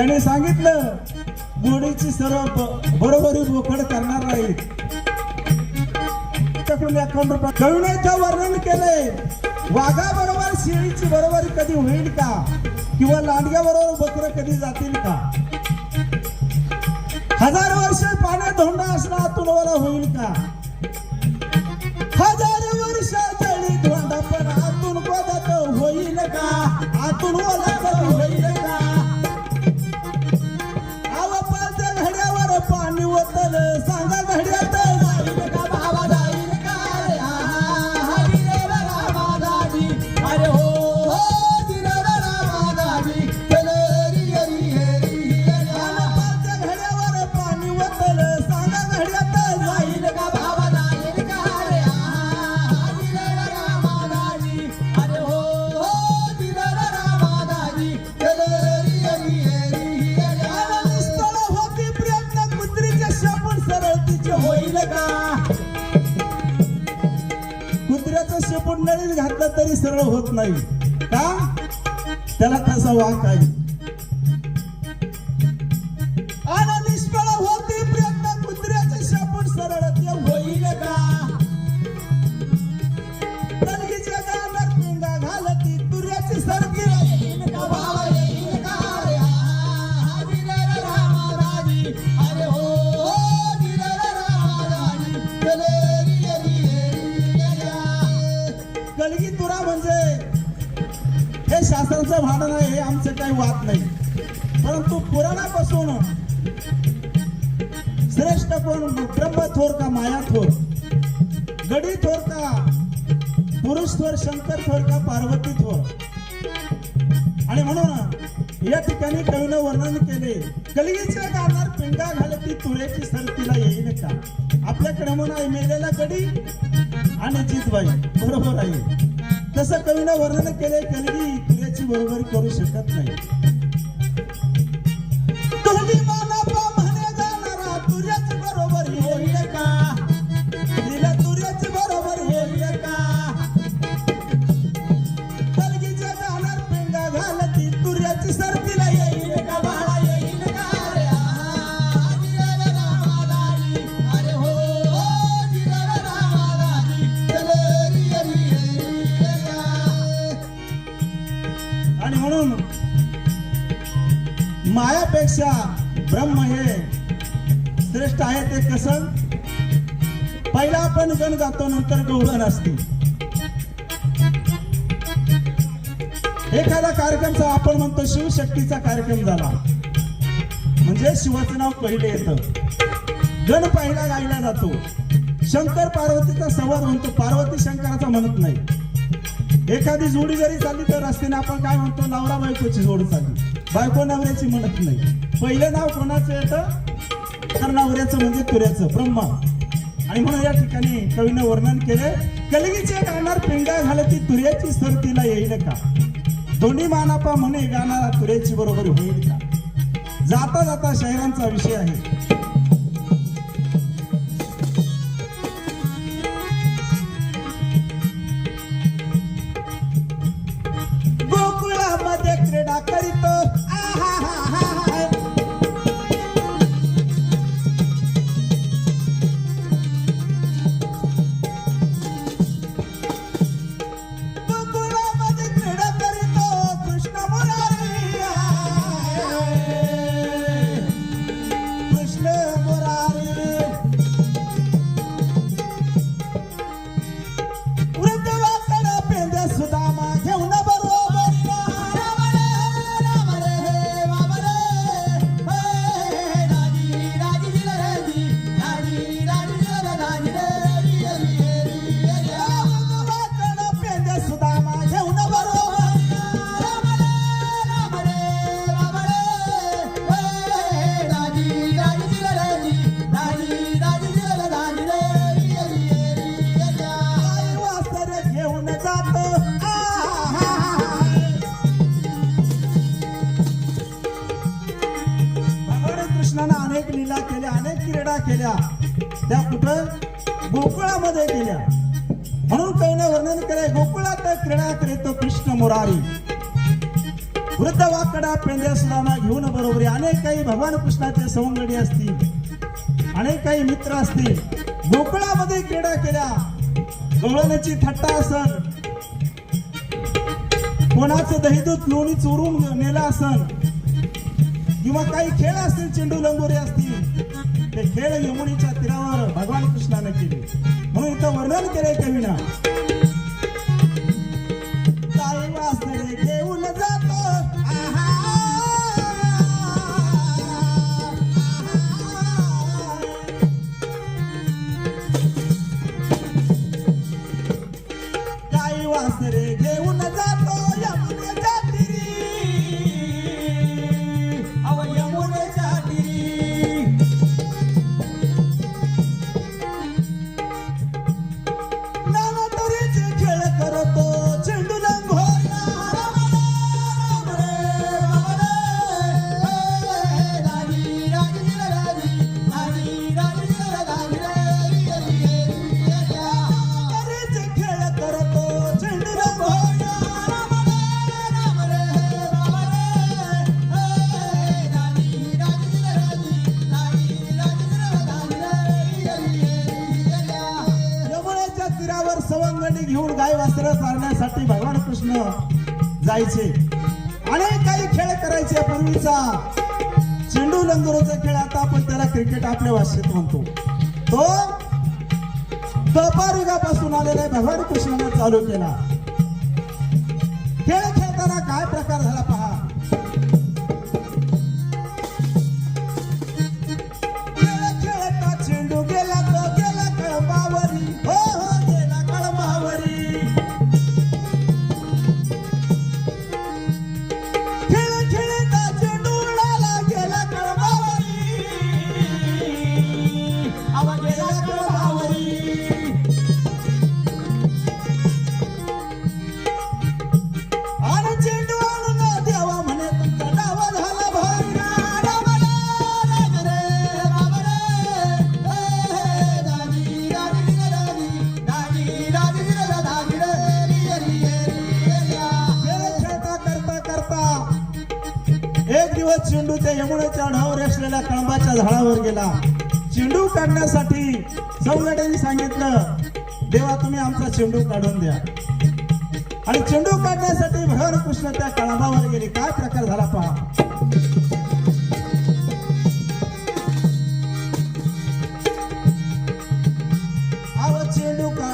त्याने सांगितलं मोडीची सर्व बरोबरी बोकड करणार नाहीत. करुणेचं वर्णन केलंय वाघा बरोबर शिळीची बरोबरी कधी होईल का? किंवा लांडग्या बरोबर बकर कधी जातील का? हजार वर्ष पाण्यात धोंडा असणार आतून होईल का? हजार वर्ष तरी सरळ होत नाही. का? त्याला तसा वाक आहे. वाद नाही. परंतु पुराणापासून श्रेष्ठ कोण? ब्रह्म थोर का माया थोर गडी थोर का पुरुष थोर शंकर थोर का पार्वती थोर आणि म्हणून या ठिकाणी कवीनं वर्णन केले कलिगीच्या गाणार पिंगा घालती तुळेची सरतीला येईल का? आपल्याकडे म्हणा मेलेला गडी आणि जितबाई. बरोबर आहे. तसं कवीनं वर्णन केले कलगी बरोबरी करू शकत नाही. श्रेष्ठ आहे ते कसं? पहिला आपण गण गातो नंतर गौरण असते एखादा कार्यक्रमचा आपण म्हणतो शिवशक्तीचा कार्यक्रम झाला म्हणजे शिवाचं नाव पहिले येतं. गण पहिला गायला जातो. शंकर पार्वतीचा संवाद म्हणतो पार्वती शंकराचा म्हणत नाही. एखादी जोडी जरी चालली तर रस्त्याने आपण काय म्हणतो नवरा बायकोची जोड चालली. बायको नवऱ्याची म्हणत नाही. पहिलं नाव कोणाचं येतं? सरनावऱ्याचं म्हणजे तुऱ्याचं ब्रह्मा. आणि म्हणून या ठिकाणी कवीनं वर्णन केलं कलगीच्या गाणार पिंगा ती तुऱ्याची सर तिला येईल का? दोन्ही मानापा म्हणे गाणारा तुऱ्याची बरोबर होईल का? जाता जाता शहरांचा विषय आहे. गोकुळामध्ये क्रीडा करीतो क्रीडा केल्या. त्या कुठं? गोकुळामध्ये केल्या म्हणून कवीनं वर्णन केलंय गोकुळात क्रीडा करीतो कृष्ण मुरारी. वृद्ध वाकडा पेंद्यासुदामा घेऊन बरोबरी. अनेक काही भगवान कृष्णाचे सवंगडी असतील अनेक काही मित्र असतील गोकुळामध्ये क्रीडा केल्या. गवळण्याची थट्टा असन. कोणाचं दहीदूत लोणी चोरून नेलं असन. किंवा काही खेळ असतील चेंडू लंगोरे असतील. ते खेळ यमुनीच्या तीरावर भगवान कृष्णाने केले. म्हणून इथं वर्णन केलंय कवीनं खेळ पूर्वीचा चेंडू लंगोरचा खेळ आता आपण त्याला क्रिकेट आपल्या भाषेत म्हणतो. तो द्वापार आलेला आहे भगवान कृष्णाने चालू केला. खेळ खेळताना काय प्रकार झाला चेंडूच्या यमुनाच्या दिवस असलेल्या कळंबाच्या झाडावर गेला. चेंडू काढण्यासाठी सौगड्यांनी सांगितलं देवा तुम्ही आमचा चेंडू काढून द्या. आणि चेंडू काढण्यासाठी भगवान कृष्ण त्या कळंबावर गेले. काय प्रकार झाला पहा. चेंडू का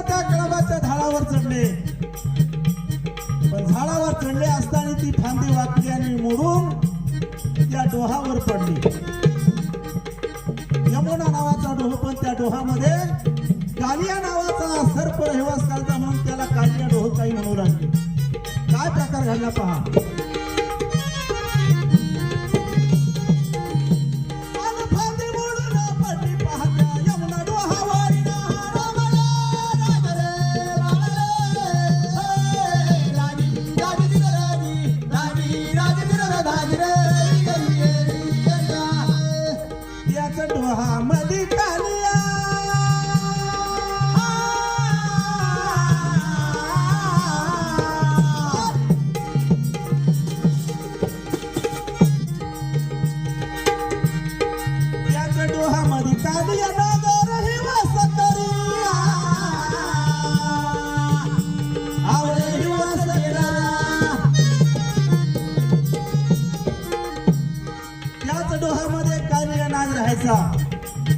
भगवान त्या कळंबाच्या झाडावर चढले. पण झाडावर चढले असताना ती फांदी वाकली आणि मोडून त्या डोहावर पडली. यमुना नावाचा डोह पण त्या डोहामध्ये कालिया नावाचा सर्प हेवास चालता म्हणून त्याला कालिया डोह काही म्हणू लागले. काय प्रकार घडला पहा.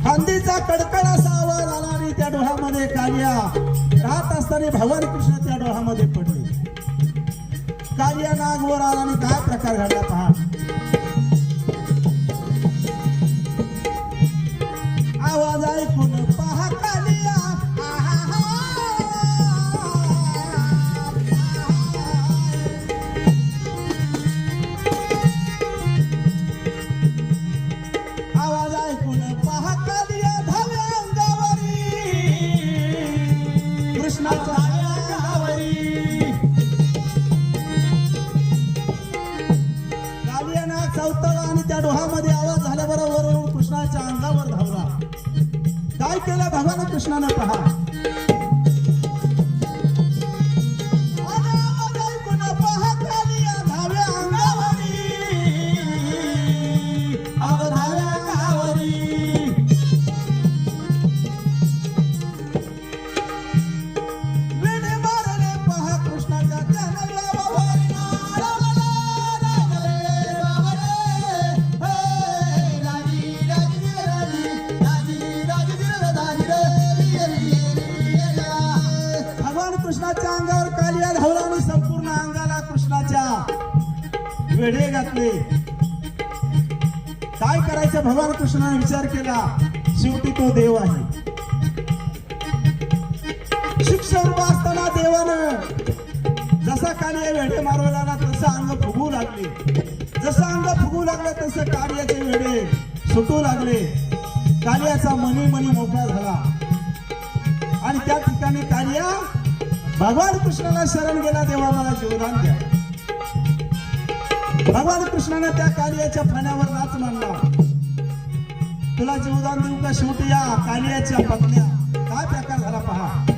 हंदीचा कडकड असा आवाज आला आणि त्या डोहामध्ये कालिया राहत असताना भगवान कृष्ण त्या डोहामध्ये पडले. कालिया नाग वर आला आणि काय प्रकार घडला पहा. असं भगवान कृष्णाने विचार केला शेवटी तो देव आहे. शिक्षण असताना देवानं जसा कान्या वेढे मारवला ना तसं अंग फुगू लागले. जसं अंग फुगू लागलं तसं कार्याचे वेढे सुटू लागले. कार्याचा मनी मनी मोकळा झाला. आणि त्या ठिकाणी कार्या भगवान कृष्णाला शरण गेला देवा मला जीवदान द्या. भगवान कृष्णाने त्या कार्याच्या फण्यावर नाच मानला तुला जीवदान देऊ का शेवटी या कालियाच्या बदल्या काय प्रकार झाला पहा.